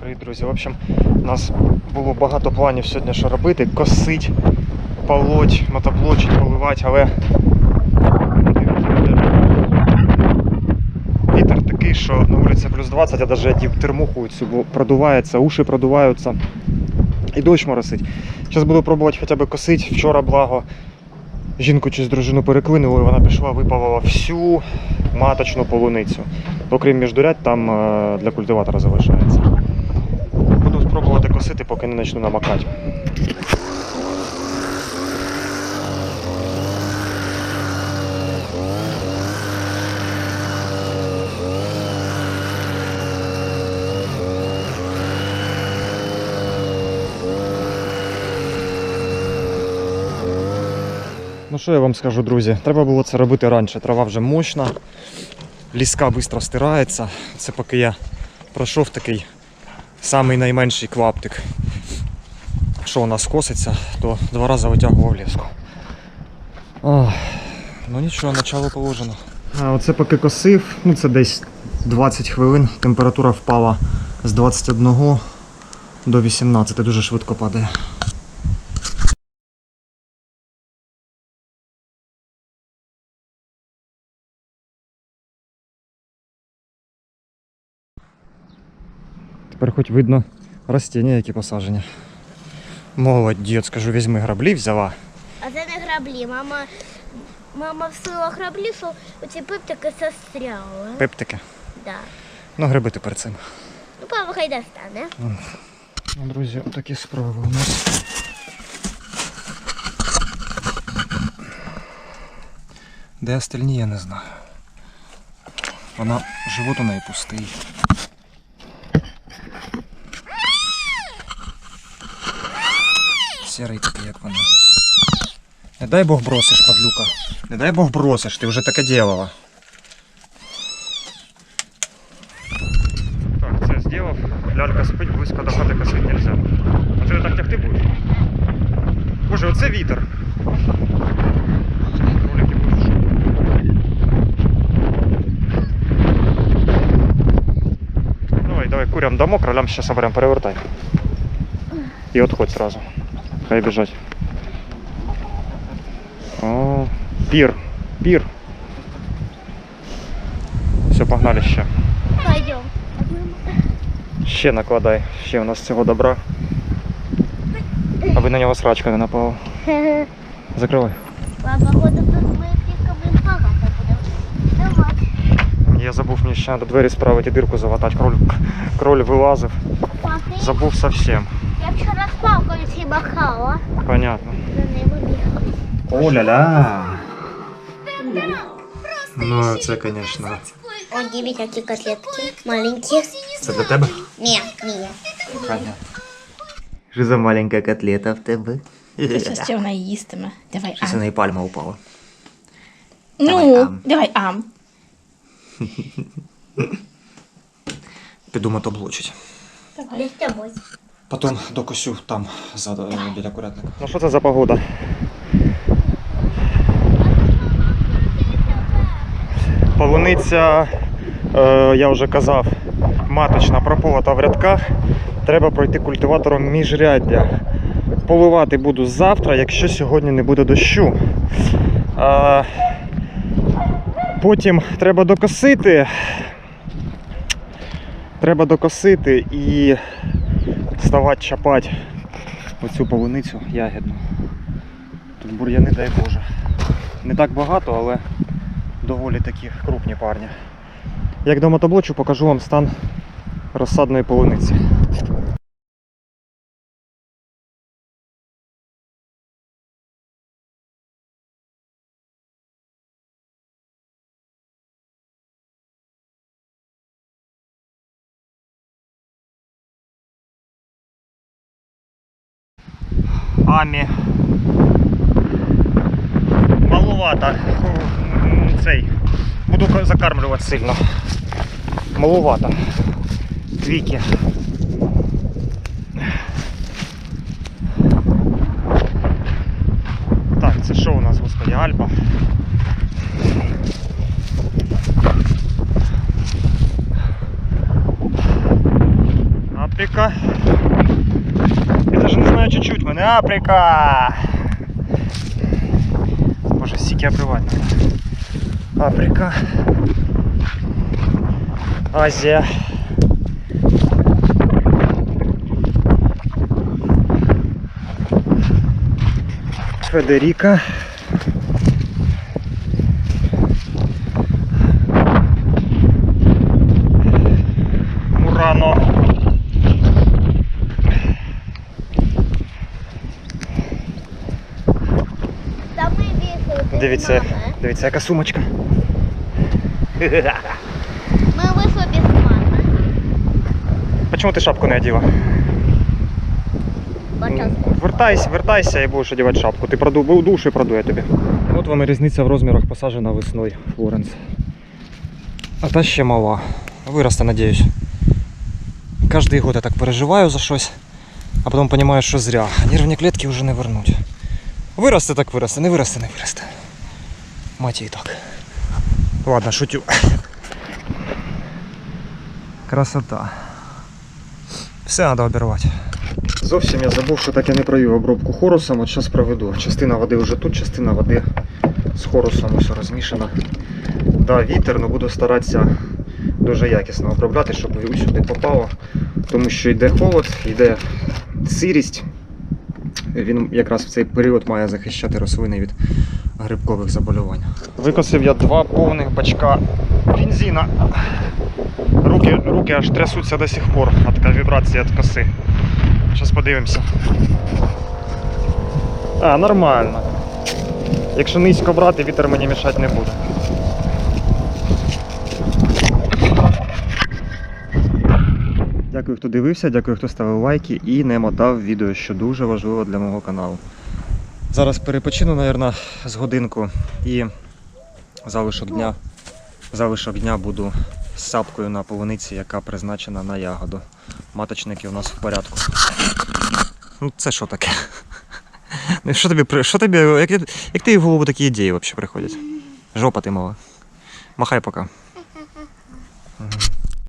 Привіт, друзі. В общем, у нас було багато планів сьогодні, що робити. Косить, полоть, мотоблочить, поливати, але вітер такий, що на вулиці плюс 20, я навіть одів термуху цю, бо продувається, уші продуваються. І дощ моросить. Зараз буду пробувати хоча б косити. Вчора, благо, жінку чи з дружину переклинули, вона пішла, випалила всю маточну полуницю. Окрім міждурядь, там е, для культиватора залишається. Спробувати косити, поки не почну намакати. Ну що я вам скажу, друзі? Треба було це робити раніше. Трава вже мощна, ліска швидко стирається. Це поки я пройшов такий самий найменший клаптик. Що у нас коситься, то два рази витягував ліску. Ну нічого, начало положено. А оце поки косив, ну це десь 20 хвилин. Температура впала з 21 до 18, дуже швидко падає. Тепер хоч видно ростіння, які посаджені. Молодець, кажу, візьми граблі, взяла. А це не граблі. Мама, мама всила граблі, що оці пиптики застряли. Пептики. Да. Ну, гриби тепер цим. Ну, папа хай достане. Ну, друзі, отакі справи у нас. Де остальні, я не знаю. Вона живот у неї пустий. Сірий такий, як вона. Не дай Бог бросиш, падлюка. Не дай Бог бросиш, ти вже таке делала. Так, це зробив. Лялька спить, близько до хати косити нельзя. А ти так тягти будеш? Боже, оце вітер. Кролики будуть в шоку. Давай, давай, курям дамо, кролям сейчас оберем, перевертай. І отходь сразу. Хай біжать. О, пір, пір. Все, погнали ще. Пойдем. Ще накладай, ще у нас цього добра. Аби на нього срачка не напала. Закривай. Папа, ходу тут ми тільки блин багато будемо. Давай. Я забув мені ще до двері справити дирку заватати. Кроль, кроль вилазив. Папа, Забув совсем. Палкою всі махала. Понятно. За ними бігала. О-ля-ля. Ну, це, звісно. О, дивись, які котлетки. Маленькі. Це для тебе? Ні, ні. Понятно. Що за маленька котлета в тебе? Щас ще вона їстиме. Давай Щось ам. на неї пальма упала. Ну, ам. давай ам. Піду мотоблочить. Я з тобою. Потім докосю там за, біля курятника. Ну що це за погода? Полуниця, е, я вже казав, маточна прополота в рядках. Треба пройти культиватором міжряддя. Поливати буду завтра, якщо сьогодні не буде дощу. Е, потім треба докосити. Треба докосити і ставати чапати оцю полуницю ягідну. Тут бур'яни, дай Боже. Не так багато, але доволі такі крупні парні. Як до мотоблочу покажу вам стан розсадної полуниці. Амі. Малувато. Цей. Буду закармлювати сильно. Малувато. Твіки. Так, це що у нас, господи, Альпа? А ти Африка. Я даже не Африка! Боже, стільки обривати надо. Африка. Азія. Федеріка. Мурано. Там ми вийшли. Дивіться, дивіться, яка сумочка. Ми вийшли без мами. Почему ти шапку не оділа? Вертайся, вертайся і будеш одягати шапку. Ти проду, був душ і продує тобі. От вам і різниця в розмірах посаджена весною Флоренс. А та ще мала. Виросте, надіюсь. Кожний год я так переживаю за щось, а потім розумію, що зря. Нервні клітки вже не вернуть. Виросте так виросте, не виросте, не виросте. Мать її так. Ладно, шутю. Красота. Все треба обірвати. Зовсім я забув, що так я не провів обробку хорусом, от зараз проведу. Частина води вже тут, частина води з хорусом усе розмішана. Да, вітер, але буду старатися дуже якісно обробляти, щоб сюди попало. Тому що йде холод, йде сирість. Він якраз в цей період має захищати рослини від грибкових заболювань. Викосив я два повних бачка бензина. Руки, руки аж трясуться до сих пор. А така вібрація від коси. Зараз подивимося. А, нормально. Якщо низько брати, вітер мені мішати не буде. Дякую, хто дивився, дякую, хто ставив лайки і не мотав відео, що дуже важливо для мого каналу. Зараз перепочину, мабуть, з годинку і залишок дня, залишок дня буду з сапкою на полуниці, яка призначена на ягоду. Маточники у нас в порядку. Ну, це що таке? Ну, Що тобі, що тобі, як, як ти в голову такі ідеї взагалі приходять? Жопа ти мала. Махай пока.